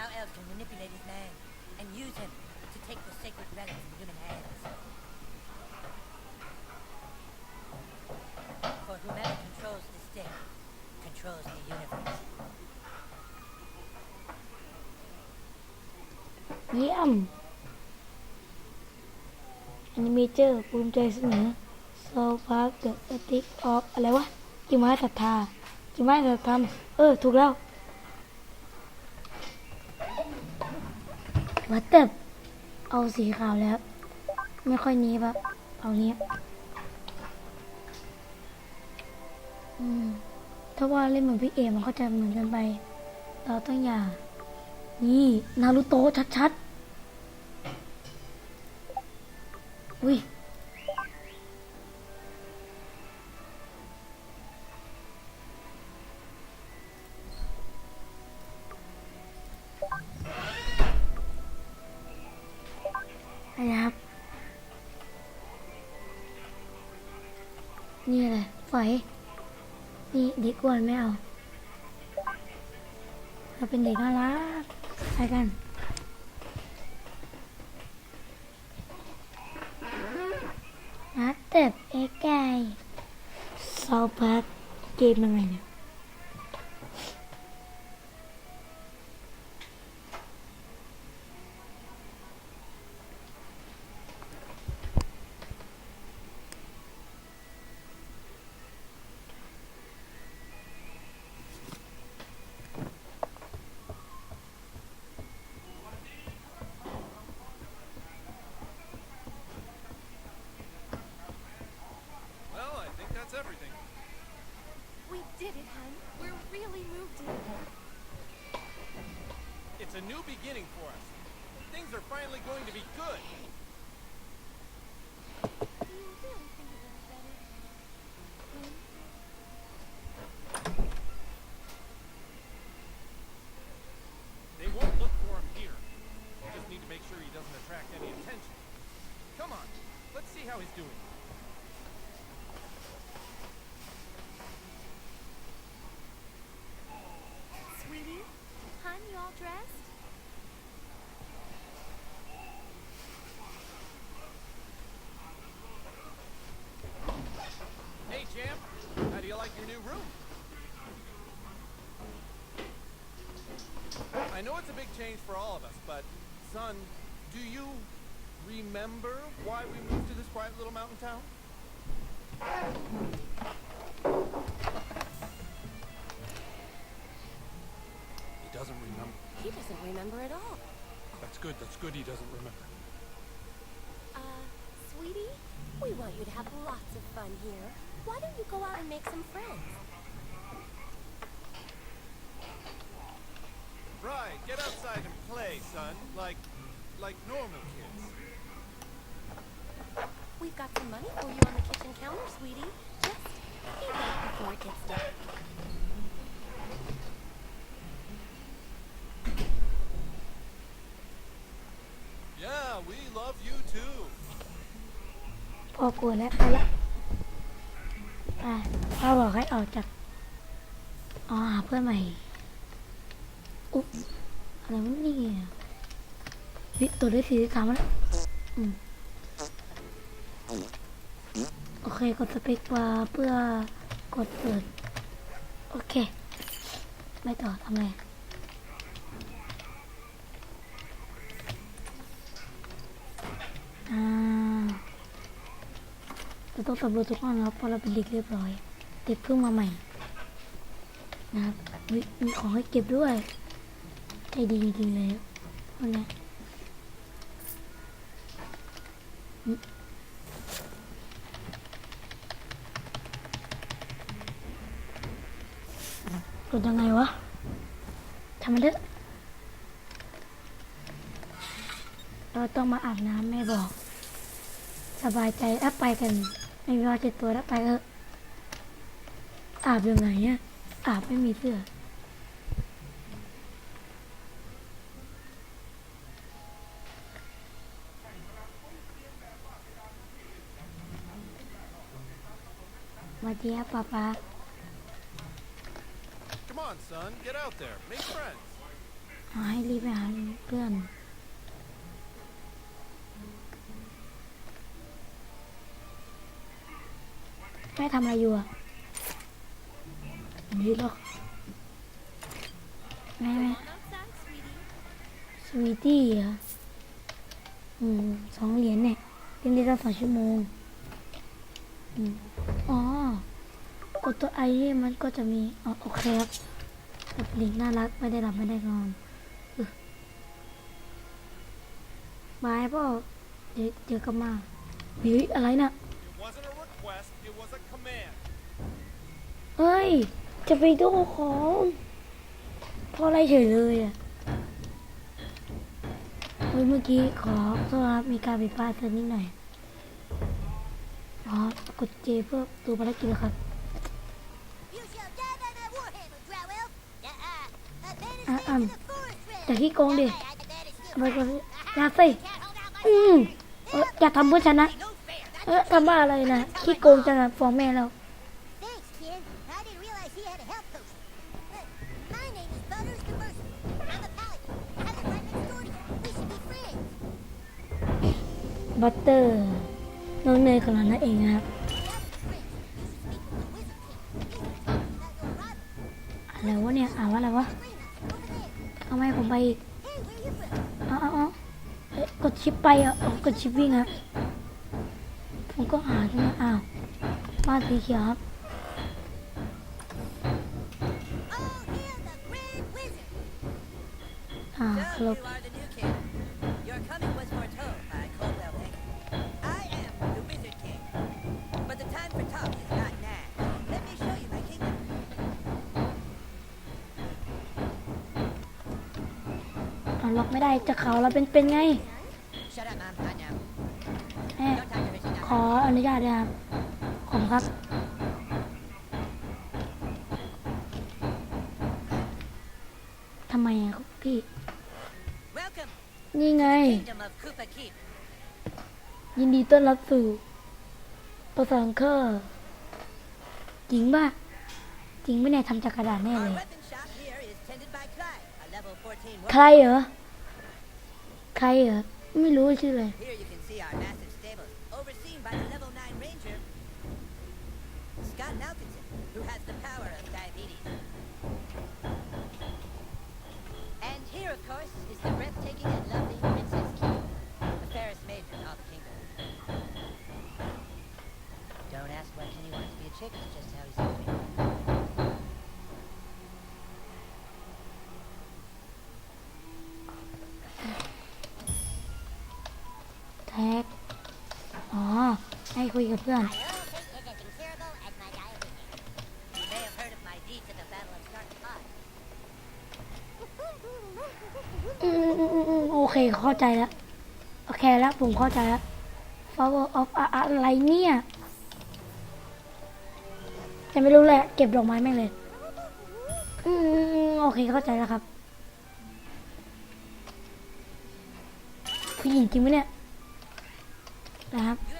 drow elves can manipulate his mind and use him to take the sacred relics in human hands. For whomever controls the stick controls the universe. เยี่ยมแอนิเมเจอร์ภูมิใจเสนอโซฟาเดอะสติ๊กออฟอะไรวะกิม้ศรัทธากิม้ศรัทธาเออ ถูกแล้ว วัดเต็บเอาสีขาวแล้ว ไม่ค่อยนี้ปะเอาเนี้ยอืมถ้าว่าเล่นเหมือนพี่เอมันก็จะเหมือนกันไป เราต้องอย่า นี่ นารูโตะชัดๆ อุ้ย อย นี่เด็กอ้วนไม่เอา เราเป็นเด็กน่ารักไปกันนัดเต็บไอ้ไก่ซาวพักเกมยังไงเนี่ย everything. We did it, hun. We're really moved in. It's a new beginning for us. Things are finally going to be good. Do you really think it was better? Hun? They won't look for him here. We just need to make sure he doesn't attract any attention. Come on, let's see how he's doing. Sweetie? Hun, you all dressed? Hey, champ, how do you like your new room? I know it's a big change for all of us, but son, do you remember why we moved to this quiet little mountain town? He doesn't remember. He doesn't remember at all. That's good. That's good. He doesn't remember. Uh, sweetie? We want you to have lots of fun here Why don't you go out and make some friends? Right. Get outside and play, son. Like, like normal kids. We've got some money for you on the kitchen counter, sweetie. Just eat that before it gets dark. Yeah, we love you too. พ่อกลัวแล้วไปละอ่ะ พ่อบอกให้ออกจากอ๋อหาเพื่อนใหม่ อุ๊บอะไรวะนี่วิตัวได้สี่สามแล้วโอเค กดสเปคบาเพื่อกดเปิด โอเค ไม่ต่อทำไงอ่า เราต้องสำรวจทุกห้องนะครับเพราะเราเป็นเด็กเรียบร้อยเด็กเพิ่งมาใหม่นะครับมีมีของให้เก็บด้วย ใจดีจริงๆเลยคนนี้กดยังไงวะทำมันเถอะเราต้องมาอาบน้ำแม่บอก สบายใจอะไปกัน ไม่มีว่าเจ็ดตัวแล้วไปเถอะอาบยังไงเนี่ยอาบไม่มีเสื้อมาเดียป้าป้า Come on, son. Get out there. Make friends. เอาให้รีบไปหาเพื่อน ม่ทำอะไรอยู่อะยืดหรอกแม่แม่สวีตี้เหรออืมสองเหรียญเนี่ยเล่นได้ตั้งสองชั่วโมงอืมอ๋อกดตัวไอนี่มันก็จะมีอ๋อโอเคครับแบบลิงน่ารักไม่ได้หลับไม่ได้นอนบายพ่อเดี๋ยวเดี๋ยวกลับมาเฮ้ยอะไรน่ะ เฮ้ย จะไปดูของพออะไรเฉยเลยอะเมื่อกี้ขอโทษครับมีการผิดพลาดสักนิดหน่อยอ๋อกดเจเพื่อดูภารกิจนครับอะแตะที่โกงดิไปก่อนอย่าสิอืมอย่าทำเพื่อฉันนะ เออทำบ้าอะไรนะขี้โกงจังอะฟ้องแม่แล้ว Thanks, kid. I didn't realize he had a health potion. Uh, my name is Butters Conversible. I'm a paladin. I live right next door to you. We should be friends. บัตเตอร์น้องเนยของเรานั่นเองนะครับ We have friends. You should speak with the Wizard King. He's the king, not your rival. อะไรวะเนี่ยอ่านว่าอะไรวะ Freeman, over there. เอาไม่ผมไปอีก Hey, where you from? อ๋ออ๋อเอ๊ะกดชิปไปอะอ๋อกดชิปวิ่งครับ มก็หาใช่ไหมอ้าวบ้านสีเขียวครับอ่าลบล็อกไม่ได้จะเขาเราเป็นเป็นไง Shut up, Mom. Not now. แม่ Don't talk to Richie now. ข ออนุญาตนะครับขอบคุณครับ ทำไมอะพี่ Welcome, นี่ไง Kingdom of Koopa Keep. ยินดีต้อนรับสู่ประสานเคอร์จริงป่ะ จริงไม่เนี่ยทำจากกระดาษแน่ Our เลย weapon shop here is tended by Clyde, a level 14ใคร warrior. เหรอ ใครเหรอ ไม่รู้ชื่อเลย overseen by the level 9 ranger, Scott Malkinson, who has the power of diabetes. And here, of course, is the breathtaking and lovely Princess Key, the fairest maiden all the kingdom. Don't ask why Kenny wants to be a chick, it's just how he's moving. คุยกับเพื่อน อืมอืมอืมโอเคเข้าใจแล้ว โอเคแล้วผมเข้าใจแล้ว Flower of อะไรเนี่ยจะไม่รู้แหละ เก็บดอกไม้แม่งเลยอืมอืมอืมโอเคเข้าใจแล้วครับ ผู้หญิงจริงไหมเนี่ยนะครับ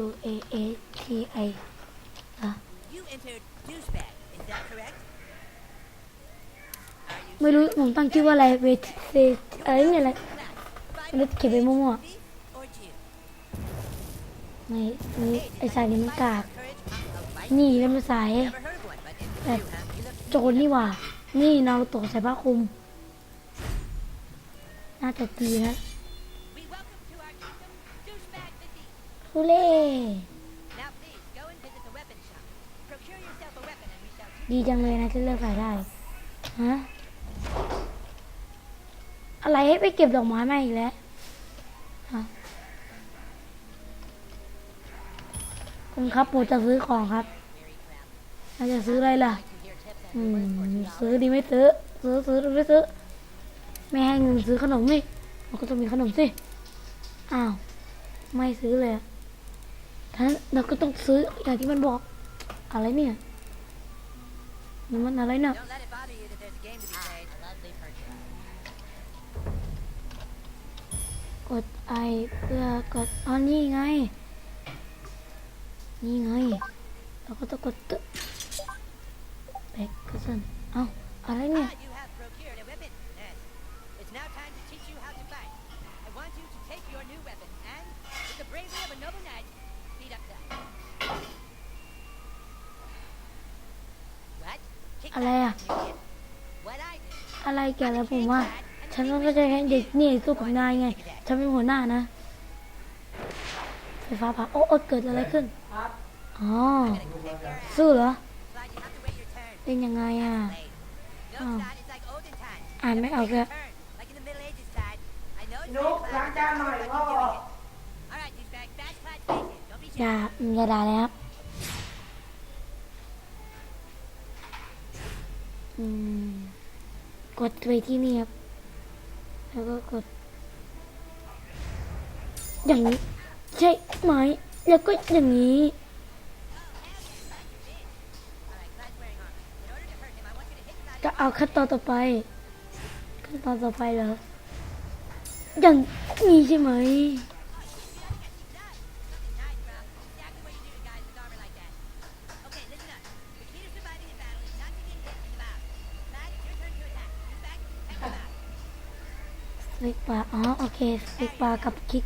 W A A T I อะ You entered douchebag, is that correct? Are you ไม่รู้ผมตั้งชื่อว่าอะไรเวทเซอะไรเนี่ยอะไร class? ไม่รู้เขียนไปมั่ว Thief or Jew? ๆในนี่ไอ้สายนี้มันกาก Courage, a light นี่แล้วมันสาย Never heard of one, but if you Eh, have, you look โจรนี่หว่า นี่นารูโตะใส่ผ้าคลุม น่าจะดีนะฮุเล่ดีจังเลยนะที่เลือกขายได้ฮะอะไรให้ไปเก็บดอกไม้มาอีกแล้วคุณครับผมจะซื้อของครับเราจะซื้ออะไรล่ะ อืมซื้อดีไม่ซื้อซื้อซื้อไม่ซื้อไม่ให้เงินซื้อขนมนี่มันก็ต้องมีขนมสิ อ้าว ไม่ซื้อเลยท่านเราก็ต้องซื้ออย่างที่มันบอก อะไรเนี่ยนี่มันอะไรเนี่ยกดไอเพื่อกดอ๋อนี่ไง นี่ไง เราก็ต้องกดตึ๊ แบกกระสันเอ้าอะไรเนี่ย Ah, you have procured a weapon. Yes. It's now time to teach you how to fight. I want you to take your new weapon and, with the bravery of a noble knight, speed up that. What? Kick อะไร back อะ down, you idiot. What I did อะไรแกแล้วผมว่า ฉันก็จะให้เด็กนี่สู้กับนายไง ฉันเป็นหัวหน้านะ ไฟฟ้าผ่าโอ้โอ้เกิดอะไรขึ้น อ๋อ kick your ass. สู้เหรอ เล่นยังไงอะอ้าวอ่านไม่ออกเลยนุกล้างจานหน่อยพ่ออย่าอย่าด่าเลยครับกดไปที่นี่ครับ แล้วก็กด อย่างนี้ ใช่ไหม แล้วก็อย่างนี้ จะเอาขั้นตอนต่อไป ขั้นตอนต่อไปเหรออย่างนี้ใช่ไหมสิกปลาอ๋อ โอเคสิกปลากับคลิก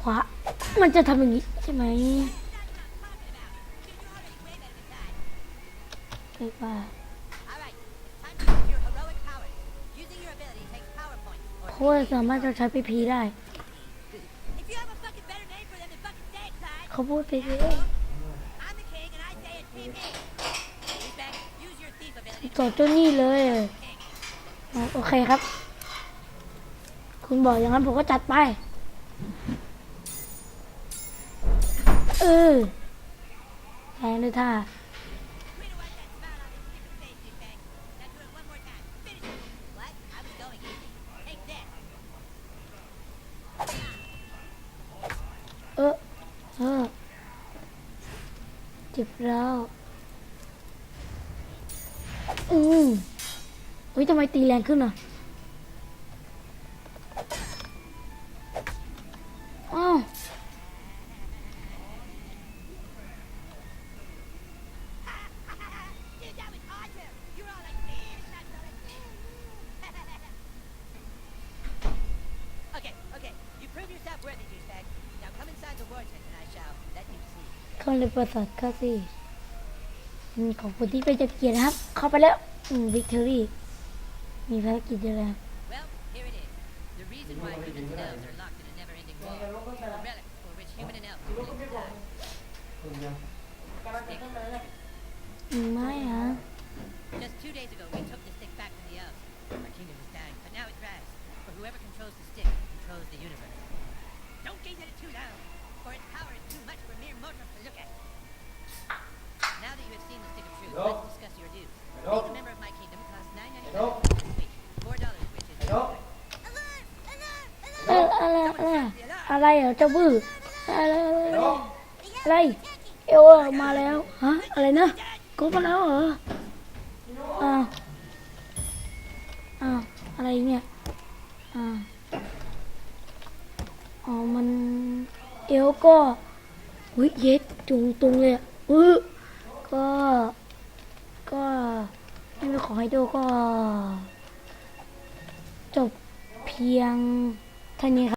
ขวา มันจะทำอย่างนี้ใช่ไหมสิกปลา โคตรสามารถจะใช้พีพีได้ เขาพูดพีพีต่อเจ้านี่เลยโอเคครับ คุณบอกอย่างนั้นผมก็จัดไป เออแทงด้วยท่า Way to wipe that smile on this stupid face, douchebag. Now do it one more time. Finish it. What? I was going easy. Take this. เออ เออเจ็บแล้ว อืมอุ้ยทำไมตีแรงขึ้นอะ see. เข้าเลยประสาทเข้าสิอืมของคนที่ไปจับเกียรตินะครับ เข้าไปแล้วอืมวิกตอรี่ มีภารกิจเยอะแล้ว Well, here it is. The reason why humans and elves are locked in a never-ending war. A relic for which human and elf are willing to die. อืมไม่ฮะ Just two days ago, we took the stick back from the elves. Our kingdom was dying, but now it's rise. For whoever controls the stick controls the universe. Don't gaze at it too long, อออะไรอะไรอะไรเหรอเจ้าบื้ออะไรอะไรอะไรเอวออกมาแล้วฮะอะไรนะกบมาแล้วเหรออ้าวอ้าวอะไรเนี่ยอ้าวอ๋อมันเอวก็ อุ้ยเย็ดจุงตุงเลยอะอือก็ ก็ไม่มีของให้ดูก็ จบเพียงเท่านี้ครับ